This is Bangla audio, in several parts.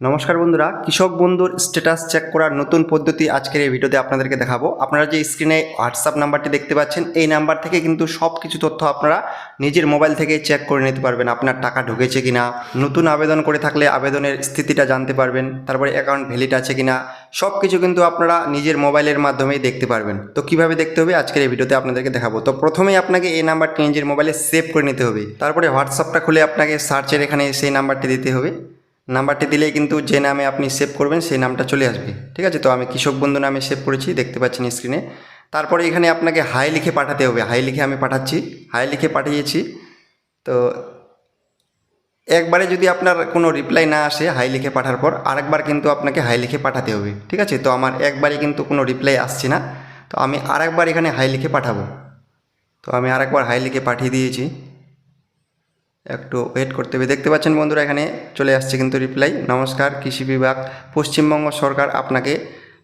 নমস্কার বন্ধুরা, কৃষক বন্ধুর স্ট্যাটাস চেক করার নতুন পদ্ধতি আজকের এই ভিডিওতে আপনাদেরকে দেখাবো। আপনারা যে স্ক্রিনে হোয়াটসঅ্যাপ নাম্বারটি দেখতে পাচ্ছেন, এই নাম্বার থেকে কিন্তু সব কিছু তথ্য আপনারা নিজের মোবাইল থেকে চেক করে নিতে পারবেন, আপনার টাকা ঢুকেছে কিনা, নতুন আবেদন করে থাকলে আবেদনের স্থিতিটা জানতে পারবেন, তারপরে অ্যাকাউন্ট ভ্যালিড আছে কিনা সব কিছু কিন্তু আপনারা নিজের মোবাইলের মাধ্যমেই দেখতে পারবেন। তো কীভাবে দেখতে হবে আজকের এই ভিডিওতে আপনাদেরকে দেখাবো। তো প্রথমেই আপনাকে এই নাম্বারটি নিজের মোবাইলে সেভ করে নিতে হবে। তারপরে হোয়াটসঅ্যাপটা খুলে আপনাকে সার্চের এখানে সেই নাম্বারটি দিতে হবে। নাম্বারটি দিলেই কিন্তু যে নামে আপনি সেভ করবেন, সেই নামটা চলে আসবে। ঠিক আছে? তো আমি কৃষক বন্ধু নামে সেভ করেছি, দেখতে পাচ্ছেন স্ক্রিনে তারপরে এখানে আপনাকে হাই লিখে পাঠাতে হবে। হাই লিখে আমি পাঠাচ্ছি। হাই লিখে পাঠিয়েছি। তো একবারে যদি আপনার কোনো রিপ্লাই না আসে হাই লিখে পাঠার পর, আরেকবার কিন্তু আপনাকে হাই লিখে পাঠাতে হবে। ঠিক আছে? তো আমার একবারই কিন্তু কোনো রিপ্লাই আসছে না। তো আমি আরেকবার এখানে হাই লিখে পাঠাবো। তো আমি আরেকবার হাই লিখে পাঠিয়ে দিয়েছি। একটু ওয়েট করতে হবে। দেখতে পাচ্ছেন বন্ধুরা, এখানে চলে আসছে কিন্তু রিপ্লাই নমস্কার, কৃষি বিভাগ, পশ্চিমবঙ্গ সরকার আপনাকে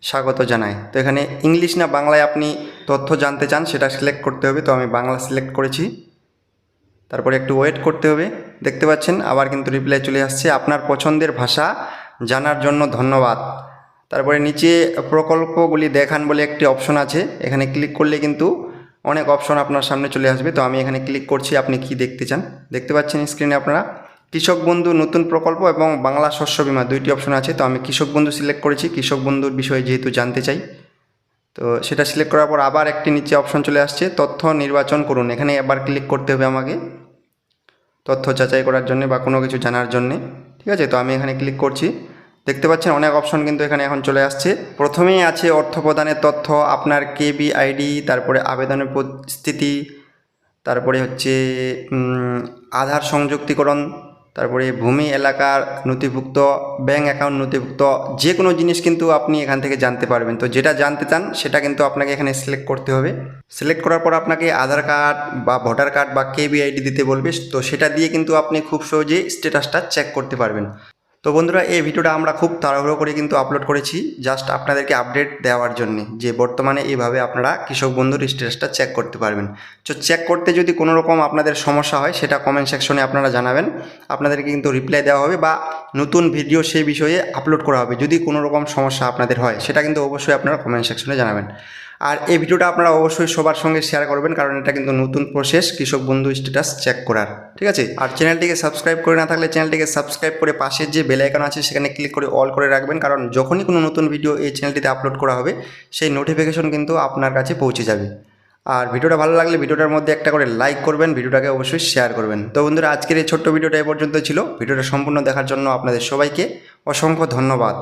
স্বাগত জানায়। তো এখানে ইংলিশ না বাংলায় আপনি তথ্য জানতে চান, সেটা সিলেক্ট করতে হবে। তো আমি বাংলা সিলেক্ট করেছি। তারপরে একটু ওয়েট করতে হবে। দেখতে পাচ্ছেন, আবার কিন্তু রিপ্লাই চলে আসছে। আপনার পছন্দের ভাষা জানার জন্য ধন্যবাদ। তারপরে নিচে প্রকল্পগুলি দেখান বলে একটি অপশন আছে। এখানে ক্লিক করলে কিন্তু অনেক অপশন আপনার সামনে চলে আসবে। তো আমি এখানে ক্লিক করছি, আপনি কি দেখতে চান? দেখতে পাচ্ছেন স্ক্রিনে আপনারা কৃষক বন্ধু নতুন প্রকল্প এবং বাংলা শস্য বিমা দুইটি অপশন আছে। তো আমি কৃষক বন্ধু সিলেক্ট করেছি। কৃষক বন্ধুর বিষয়ে যেহেতু জানতে চাই, তো সেটা সিলেক্ট করার পর আবার একটি নিচে অপশন চলে আসছে, তথ্য নির্বাচন করুন। এখানে আবার ক্লিক করতে হবে আমাকে তথ্য যাচাই করার জন্য বা কোনো কিছু জানার জন্যে। ঠিক আছে? তো আমি এখানে ক্লিক করছি। দেখতে পাচ্ছেন অনেক অপশন কিন্তু এখানে এখন চলে আসছে। প্রথমেই আছে অর্থ প্রদানের তথ্য, আপনার কেবি আইডি তারপরে আবেদনের পরিস্থিতি, তারপরে হচ্ছে আধার সংযুক্তিকরণ, তারপরে ভূমি এলাকার নথিভুক্ত ব্যাঙ্ক অ্যাকাউন্ট নথিভুক্ত যে কোনো জিনিস কিন্তু আপনি এখান থেকে জানতে পারবেন। তো যেটা জানতে চান, সেটা কিন্তু আপনাকে এখানে সিলেক্ট করতে হবে। সিলেক্ট করার পর আপনাকে আধার কার্ড বা ভোটার কার্ড বা কেবি আইডি দিতে বলবে। তো সেটা দিয়ে কিন্তু আপনি খুব সহজেই স্ট্যাটাসটা চেক করতে পারবেন। তো বন্ধুরা, এই ভিডিওটা আমরা খুব তাড়াহুড়ো করে কিন্তু আপলোড করেছি। জাস্ট আপনাদেরকে আপডেট দেওয়ার জন্য যে বর্তমানে এইভাবে আপনারা কৃষক বন্ধুর স্ট্যাটাসটা চেক করতে পারবেন। তো চেক করতে যদি কোনো রকম আপনাদের সমস্যা হয়, সেটা কমেন্ট সেকশনে আপনারা জানাবেন। আপনাদেরকে কিন্তু রিপ্লাই দেওয়া হবে বা নতুন ভিডিও সেই বিষয়ে আপলোড করা হবে। যদি কোনো রকম সমস্যা আপনাদের হয়, সেটা কিন্তু অবশ্যই আপনারা কমেন্ট সেকশনে জানাবেন। আর এই ভিডিওটা আপনারা অবশ্যই সবার সঙ্গে শেয়ার করবেন, কারণ এটা কিন্তু নতুন প্রসেস কৃষক বন্ধু স্ট্যাটাস চেক করার। ঠিক আছে? আর চ্যানেলটিকে সাবস্ক্রাইব করে না থাকলে চ্যানেলটিকে সাবস্ক্রাইব করে পাশের যে বেল আইকন আছে, সেখানে ক্লিক করে অল করে রাখবেন, কারণ যখনই কোনো নতুন ভিডিও এই চ্যানেলটিতে আপলোড করা হবে, সেই নোটিফিকেশন কিন্তু আপনার কাছে পৌঁছে যাবে। আর ভিডিওটা ভালো লাগলে ভিডিওটার মধ্যে একটা করে লাইক করবেন, ভিডিওটাকে অবশ্যই শেয়ার করবেন। তো বন্ধুরা, আজকের এই ছোট্ট ভিডিওটা এ পর্যন্ত ছিল। ভিডিওটা সম্পূর্ণ দেখার জন্য আপনাদের সবাইকে অসংখ্য ধন্যবাদ।